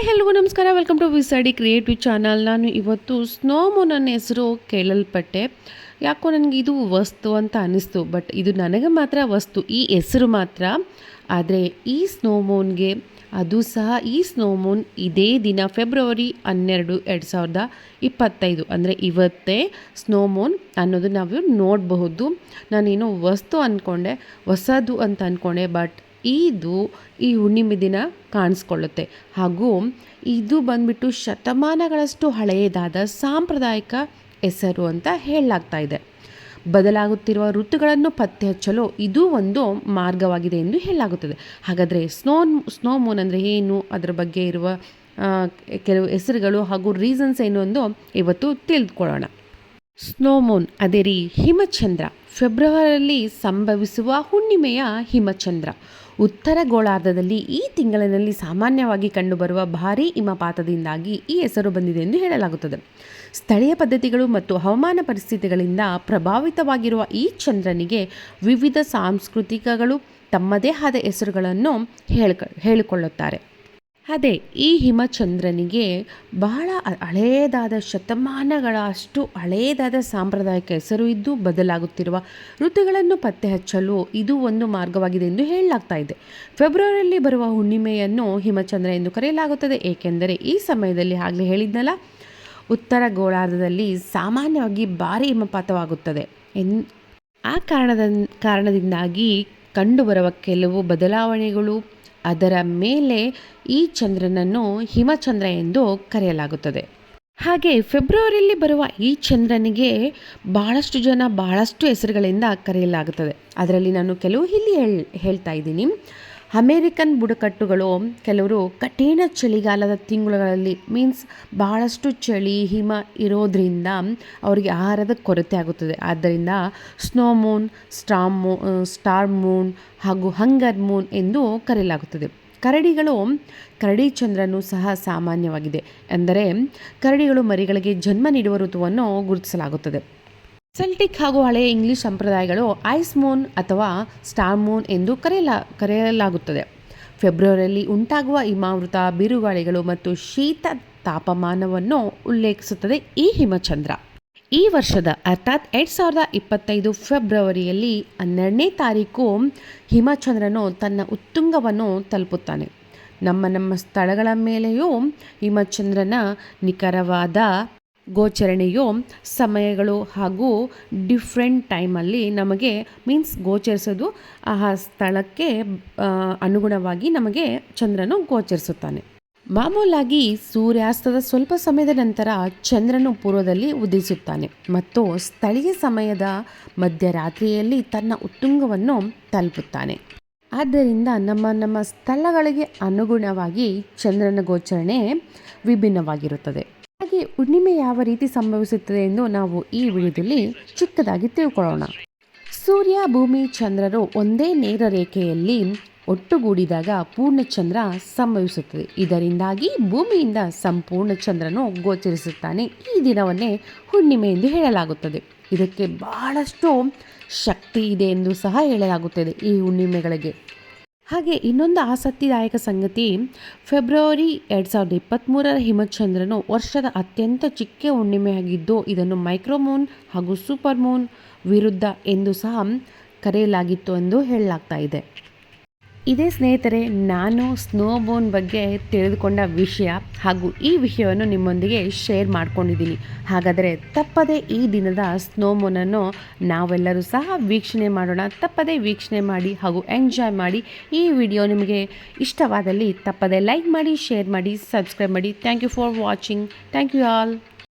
Hi ನಮಸ್ಕಾರ. Welcome to ವಿಸಾಡಿ creative channel ನಾನು ಇವತ್ತು ಸ್ನೋ ಮೂನ್ ಹೆಸರು ಕೇಳಲ್ಪಟ್ಟೆ. ಯಾಕೋ ನನಗೆ ಇದು ವಸ್ತು ಅಂತ ಅನ್ನಿಸ್ತು ಬಟ್ ಇದು ನನಗೆ ಮಾತ್ರ ವಸ್ತು, ಈ ಹೆಸರು ಮಾತ್ರ. ಆದರೆ ಈ ಸ್ನೋಮೋನ್ಗೆ ಅದು ಸಹ ಈ ಸ್ನೋ ಮೂನ್ ಇದೇ ದಿನ ಫೆಬ್ರವರಿ ಹನ್ನೆರಡು, ಎರಡು ಸಾವಿರದ ಇಪ್ಪತ್ತೈದು. ಅಂದರೆ ಇವತ್ತೇ ಸ್ನೋಮೋನ್ ಅನ್ನೋದು ನಾವು ನೋಡಬಹುದು. ನಾನೇನೋ ವಸ್ತು ಅಂದ್ಕೊಂಡೆ ಹೊಸದು ಅಂತ ಅಂದ್ಕೊಂಡೆ ಬಟ್ ಇದು ಈ ಹುಣ್ಣಿಮೆ ದಿನ ಕಾಣಿಸ್ಕೊಳ್ಳುತ್ತೆ. ಹಾಗೂ ಇದು ಬಂದ್ಬಿಟ್ಟು ಶತಮಾನಗಳಷ್ಟು ಹಳೆಯದಾದ ಸಾಂಪ್ರದಾಯಿಕ ಹೆಸರು ಅಂತ ಹೇಳಲಾಗ್ತಾ ಇದೆ. ಬದಲಾಗುತ್ತಿರುವ ಋತುಗಳನ್ನು ಪತ್ತೆ ಹಚ್ಚಲು ಇದು ಒಂದು ಮಾರ್ಗವಾಗಿದೆ ಎಂದು ಹೇಳಲಾಗುತ್ತದೆ. ಹಾಗಾದರೆ ಸ್ನೋ ಸ್ನೋ ಮೂನ್ ಅಂದರೆ ಏನು? ಅದರ ಬಗ್ಗೆ ಇರುವ ಕೆಲವು ಹೆಸರುಗಳು ಹಾಗೂ ರೀಸನ್ಸ್ ಏನು ಎಂದು ಇವತ್ತು ತಿಳಿದುಕೊಳ್ಳೋಣ. ಸ್ನೋ ಮೂನ್, ಅದೇ ರೀ ಹಿಮಚಂದ್ರ. ಫೆಬ್ರವರಿಯಲ್ಲಿ ಸಂಭವಿಸುವ ಹುಣ್ಣಿಮೆಯ ಹಿಮಚಂದ್ರ. ಉತ್ತರ ಗೋಳಾರ್ಧದಲ್ಲಿ ಈ ತಿಂಗಳಿನಲ್ಲಿ ಸಾಮಾನ್ಯವಾಗಿ ಕಂಡುಬರುವ ಭಾರೀ ಹಿಮಪಾತದಿಂದಾಗಿ ಈ ಹೆಸರು ಬಂದಿದೆ ಎಂದು ಹೇಳಲಾಗುತ್ತದೆ. ಸ್ಥಳೀಯ ಪದ್ಧತಿಗಳು ಮತ್ತು ಹವಾಮಾನ ಪರಿಸ್ಥಿತಿಗಳಿಂದ ಪ್ರಭಾವಿತವಾಗಿರುವ ಈ ಚಂದ್ರನಿಗೆ ವಿವಿಧ ಸಾಂಸ್ಕೃತಿಕಗಳು ತಮ್ಮದೇ ಆದ ಹೆಸರುಗಳನ್ನು ಹೇಳ್ಕ, ಹೇಳಿಕೊಳ್ಳುತ್ತಾರೆ. ಅದೇ ಈ ಹಿಮಚಂದ್ರನಿಗೆ ಬಹಳ ಹಳೆಯದಾದ ಶತಮಾನಗಳ ಅಷ್ಟು ಹಳೆಯದಾದ ಸಾಂಪ್ರದಾಯಿಕ ಹೆಸರು ಇದ್ದು ಬದಲಾಗುತ್ತಿರುವ ಋತುಗಳನ್ನು ಪತ್ತೆ ಹಚ್ಚಲು ಇದು ಒಂದು ಮಾರ್ಗವಾಗಿದೆ ಎಂದು ಹೇಳಲಾಗ್ತಾ ಇದೆ. ಫೆಬ್ರವರಿಯಲ್ಲಿ ಬರುವ ಹುಣ್ಣಿಮೆಯನ್ನು ಹಿಮಚಂದ್ರ ಎಂದು ಕರೆಯಲಾಗುತ್ತದೆ. ಏಕೆಂದರೆ ಈ ಸಮಯದಲ್ಲಿ ಆಗಲೇ ಹೇಳಿದ್ನಲ್ಲ, ಉತ್ತರ ಗೋಳಾರ್ಧದಲ್ಲಿ ಸಾಮಾನ್ಯವಾಗಿ ಭಾರಿ ಹಿಮಪಾತವಾಗುತ್ತದೆ. ಎನ್ ಆ ಕಾರಣದ ಕಾರಣದಿಂದಾಗಿ ಕಂಡುಬರುವ ಕೆಲವು ಬದಲಾವಣೆಗಳು ಅದರ ಮೇಲೆ ಈ ಚಂದ್ರನನ್ನು ಹಿಮಚಂದ್ರ ಎಂದು ಕರೆಯಲಾಗುತ್ತದೆ. ಹಾಗೆ ಫೆಬ್ರವರಿಯಲ್ಲಿ ಬರುವ ಈ ಚಂದ್ರನಿಗೆ ಬಹಳಷ್ಟು ಜನ ಬಹಳಷ್ಟು ಹೆಸರುಗಳಿಂದ ಕರೆಯಲಾಗುತ್ತದೆ. ಅದರಲ್ಲಿ ನಾನು ಕೆಲವು ಇಲ್ಲಿ ಹೇಳ್, ಹೇಳ್ತಾ ಇದ್ದೀನಿ. ಅಮೇರಿಕನ್ ಬುಡಕಟ್ಟುಗಳು ಕೆಲವರು ಕಠಿಣ ಚಳಿಗಾಲದ ತಿಂಗಳುಗಳಲ್ಲಿ ಮೀನ್ಸ್ ಬಹಳಷ್ಟು ಚಳಿ, ಹಿಮ ಇರೋದ್ರಿಂದ ಅವರಿಗೆ ಆಹಾರದ ಕೊರತೆ ಆಗುತ್ತದೆ. ಆದ್ದರಿಂದ snow moon star star moon ಹಾಗೂ ಹಂಗರ್ ಮೂನ್ ಎಂದು ಕರೆಯಲಾಗುತ್ತದೆ. ಕರಡಿಗಳು, ಕರಡಿ ಚಂದ್ರನು ಸಹ ಸಾಮಾನ್ಯವಾಗಿದೆ. ಎಂದರೆ ಕರಡಿಗಳು ಮರಿಗಳಿಗೆ ಜನ್ಮ ನೀಡುವ ಋತುವನ್ನು ಗುರುತಿಸಲಾಗುತ್ತದೆ. ಸೆಲ್ಟಿಕ್ ಹಾಗೂ ಹಳೆಯ ಇಂಗ್ಲಿಷ್ ಸಂಪ್ರದಾಯಗಳು ಐಸ್ ಮೂನ್ ಅಥವಾ ಸ್ಟಾರ್ ಮೂನ್ ಎಂದು ಕರೆಯಲ, ಕರೆಯಲಾಗುತ್ತದೆ. ಫೆಬ್ರವರಿಯಲ್ಲಿ ಉಂಟಾಗುವ ಹಿಮಾವೃತ, ಬಿರುಗಾಳಿಗಳು ಮತ್ತು ಶೀತ ತಾಪಮಾನವನ್ನು ಉಲ್ಲೇಖಿಸುತ್ತದೆ ಈ ಹಿಮಚಂದ್ರ. ಈ ವರ್ಷದ, ಅರ್ಥಾತ್ ಎರಡು ಸಾವಿರದ ಇಪ್ಪತ್ತೈದು ಫೆಬ್ರವರಿಯಲ್ಲಿ ಹನ್ನೆರಡನೇ ತಾರೀಕು ಹಿಮಚಂದ್ರನು ತನ್ನ ಉತ್ತುಂಗವನ್ನು ತಲುಪುತ್ತಾನೆ. ನಮ್ಮ ನಮ್ಮ ಸ್ಥಳಗಳ ಮೇಲೆಯೂ ಹಿಮಚಂದ್ರನ ನಿಖರವಾದ ಗೋಚರಣೆಯು ಸಮಯಗಳು ಹಾಗೂ ಡಿಫ್ರೆಂಟ್ ಟೈಮಲ್ಲಿ ನಮಗೆ ಮೀನ್ಸ್ ಗೋಚರಿಸೋದು, ಆ ಸ್ಥಳಕ್ಕೆ ಅನುಗುಣವಾಗಿ ನಮಗೆ ಚಂದ್ರನು ಗೋಚರಿಸುತ್ತಾನೆ. ಮಾಮೂಲಾಗಿ ಸೂರ್ಯಾಸ್ತದ ಸ್ವಲ್ಪ ಸಮಯದ ನಂತರ ಚಂದ್ರನು ಪೂರ್ವದಲ್ಲಿ ಉದಿಸುತ್ತಾನೆ ಮತ್ತು ಸ್ಥಳೀಯ ಸಮಯದ ಮಧ್ಯರಾತ್ರಿಯಲ್ಲಿ ತನ್ನ ಉತ್ತುಂಗವನ್ನು ತಲುಪುತ್ತಾನೆ. ಆದ್ದರಿಂದ ನಮ್ಮ ನಮ್ಮ ಸ್ಥಳಗಳಿಗೆ ಅನುಗುಣವಾಗಿ ಚಂದ್ರನ ಗೋಚರಣೆ ವಿಭಿನ್ನವಾಗಿರುತ್ತದೆ. ಹಾಗೆ ಹುಣ್ಣಿಮೆ ಯಾವ ರೀತಿ ಸಂಭವಿಸುತ್ತದೆ ಎಂದು ನಾವು ಈ ವಿಡಿಯೋದಲ್ಲಿ ಚಿಕ್ಕದಾಗಿ ತಿಳ್ಕೊಳ್ಳೋಣ. ಸೂರ್ಯ, ಭೂಮಿ, ಚಂದ್ರರು ಒಂದೇ ನೇರ ರೇಖೆಯಲ್ಲಿ ಒಟ್ಟುಗೂಡಿದಾಗ ಪೂರ್ಣಚಂದ್ರ ಸಂಭವಿಸುತ್ತದೆ. ಇದರಿಂದಾಗಿ ಭೂಮಿಯಿಂದ ಸಂಪೂರ್ಣ ಚಂದ್ರನು ಗೋಚರಿಸುತ್ತಾನೆ. ಈ ದಿನವನ್ನೇ ಹುಣ್ಣಿಮೆ ಎಂದು ಹೇಳಲಾಗುತ್ತದೆ. ಇದಕ್ಕೆ ಬಹಳಷ್ಟು ಶಕ್ತಿ ಇದೆ ಎಂದು ಸಹ ಹೇಳಲಾಗುತ್ತದೆ ಈ ಹುಣ್ಣಿಮೆಗಳಿಗೆ. ಹಾಗೆ ಇನ್ನೊಂದು ಆಸಕ್ತಿದಾಯಕ ಸಂಗತಿ, ಫೆಬ್ರವರಿ ಎರಡು ಸಾವಿರದ ಇಪ್ಪತ್ತ್ಮೂರರ ಹಿಮಚಂದ್ರನು ವರ್ಷದ ಅತ್ಯಂತ ಚಿಕ್ಕ ಹುಣ್ಣಿಮೆಯಾಗಿದ್ದು ಇದನ್ನು ಮೈಕ್ರೋಮೂನ್ ಹಾಗೂ ಸೂಪರ್ ಮೂನ್ ವಿರುದ್ಧ ಎಂದು ಸಹ ಕರೆಯಲಾಗಿತ್ತು ಎಂದು ಹೇಳಲಾಗ್ತಾ ಇದೆ. ಇದೇ ಸ್ನೇಹಿತರೆ, ನಾನು ಸ್ನೋಬೋನ್ ಬಗ್ಗೆ ತಿಳಿದುಕೊಂಡ ವಿಷಯ ಹಾಗೂ ಈ ವಿಷಯವನ್ನು ನಿಮ್ಮೊಂದಿಗೆ ಶೇರ್ ಮಾಡ್ಕೊಂಡಿದ್ದೀನಿ. ಹಾಗಾದರೆ ತಪ್ಪದೇ ಈ ದಿನದ ಸ್ನೋಬೋನನ್ನು ನಾವೆಲ್ಲರೂ ಸಹ ವೀಕ್ಷಣೆ ಮಾಡೋಣ. ತಪ್ಪದೇ ವೀಕ್ಷಣೆ ಮಾಡಿ ಹಾಗೂ ಎಂಜಾಯ್ ಮಾಡಿ ಈ ವಿಡಿಯೋ ನಿಮಗೆ ಇಷ್ಟವಾದಲ್ಲಿ ತಪ್ಪದೇ ಲೈಕ್ ಮಾಡಿ ಶೇರ್ ಮಾಡಿ ಸಬ್ಸ್ಕ್ರೈಬ್ ಮಾಡಿ. Thank you for watching thank you all